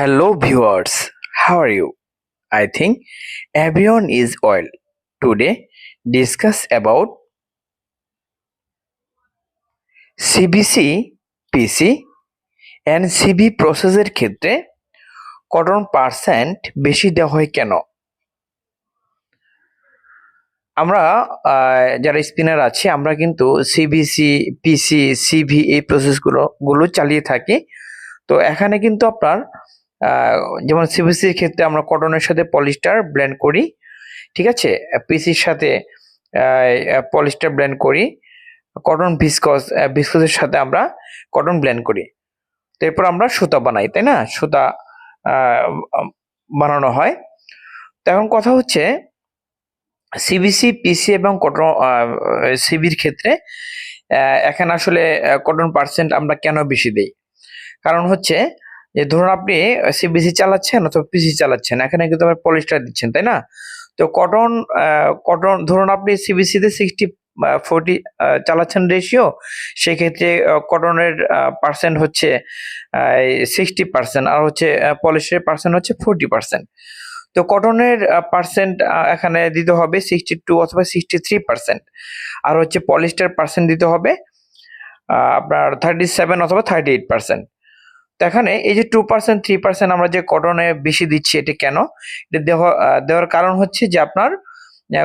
Hello viewers, how are you? I think everyone is well. Today discuss about CBC, PC and CB প্রসেসের ক্ষেত্রে cotton percent বেশি দেওয়া হয় কেন আমরা যারা স্পিনার আছে আমরা কিন্তু সিবিসি পিসি সিভি এই প্রসেসগুলো গুলো চালিয়ে থাকি তো এখানে কিন্তু আপনার যেমন সিবিসির ক্ষেত্রে আমরা কটনের সাথে পলিস্টার ব্লেন্ড করি, ঠিক আছে? পিসির সাথে পলিস্টার ব্লেন্ড করি কটন ভিসকস ভিসকসের সাথে আমরা কটন ব্লেন্ড করি। তো এরপর আমরা সুতা বানাই, তাই না? সুতা বানানো হয়। তো এখন কথা হচ্ছে সিবিসি পিসি এবং কটন সিবির ক্ষেত্রে এখানে আসলে কটন পার্সেন্ট আমরা কেন বেশি দেই? কারণ হচ্ছে যে ধরুন আপনি সিবিসি চালাচ্ছেন অথবা পিসি চালাচ্ছেন, এখানে কিন্তু আবার পলিস্টার দিচ্ছেন, তাই না? তো কটন কটন ধরুন আপনি সিবিসিতে সিক্সটি ফোরটি চালাচ্ছেন রেশিও সেক্ষেত্রে কটনের পার্সেন্ট হচ্ছে সিক্সটি পার্সেন্ট আর হচ্ছে পলিস্টারের পার্সেন্ট হচ্ছে ফোরটি পার্সেন্ট তো কটনের পার্সেন্ট এখানে দিতে হবে সিক্সটি টু অথবা সিক্সটি থ্রি পার্সেন্ট আর হচ্ছে পলিস্টার পার্সেন্ট দিতে হবে আপনার থার্টি সেভেন অথবা থার্টি এইট পার্সেন্ট এখানে এই যে টু পার্সেন্ট থ্রি পার্সেন্ট আমরা যে কটনে বেশি দিচ্ছি, এটি কেন? এটা দেওয়া, দেওয়ার কারণ হচ্ছে যে আপনার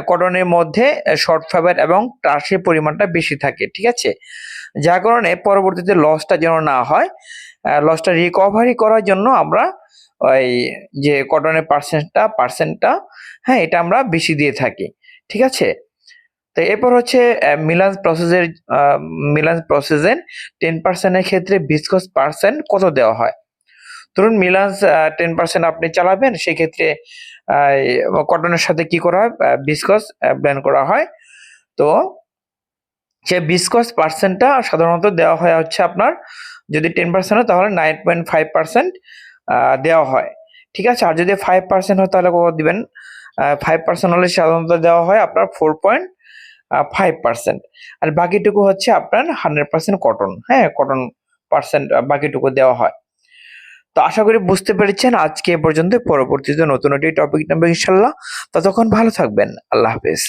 কটনের মধ্যে শর্ট ফাইবার এবং টার্সের পরিমাণটা বেশি থাকে, ঠিক আছে? যার কারণে পরবর্তীতে লসটা যেন না হয় লসটা রিকভারি করার জন্য আমরা ওই যে কটনের পার্সেন্টটা পার্সেন্টটা হ্যাঁ এটা আমরা বেশি দিয়ে থাকি, ঠিক আছে? তো এরপর হচ্ছে মিলান্স প্রসেসের মিলান্স প্রসেসের টেন পার্সেন্টের ক্ষেত্রে বিসকস পার্সেন্ট কত দেওয়া হয়? ধরুন মিলান্স টেন পার্সেন্ট আপনি চালাবেন, সেক্ষেত্রে কটনের সাথে কি করা হয়? বিসকস ব্লেন্ড করা হয়। তো সে বিসকস পার্সেন্টটা সাধারণত দেওয়া হয় হচ্ছে আপনার, যদি টেন পার্সেন্ট হয় তাহলে নাইন পয়েন্ট ফাইভ পার্সেন্ট দেওয়া হয়। ঠিক আছে? আর যদি ফাইভ পার্সেন্ট হয় তাহলে কত দিবেন? ফাইভ পার্সেন্ট হলে সাধারণত দেওয়া হয় আপনার ফোর পয়েন্ট ফাইভ পার্সেন্ট আর বাকিটুকু হচ্ছে আপনার হান্ড্রেড পার্সেন্ট কটন হ্যাঁ কটন পার্সেন্ট বাকিটুকু দেওয়া হয়। তো আশা করি বুঝতে পেরেছেন। আজকে এ পর্যন্ত পরবর্তীতে নতুন একটি টপিক নেবে ইনশাল্লাহ ততক্ষণ ভালো থাকবেন। আল্লাহ হাফেজ।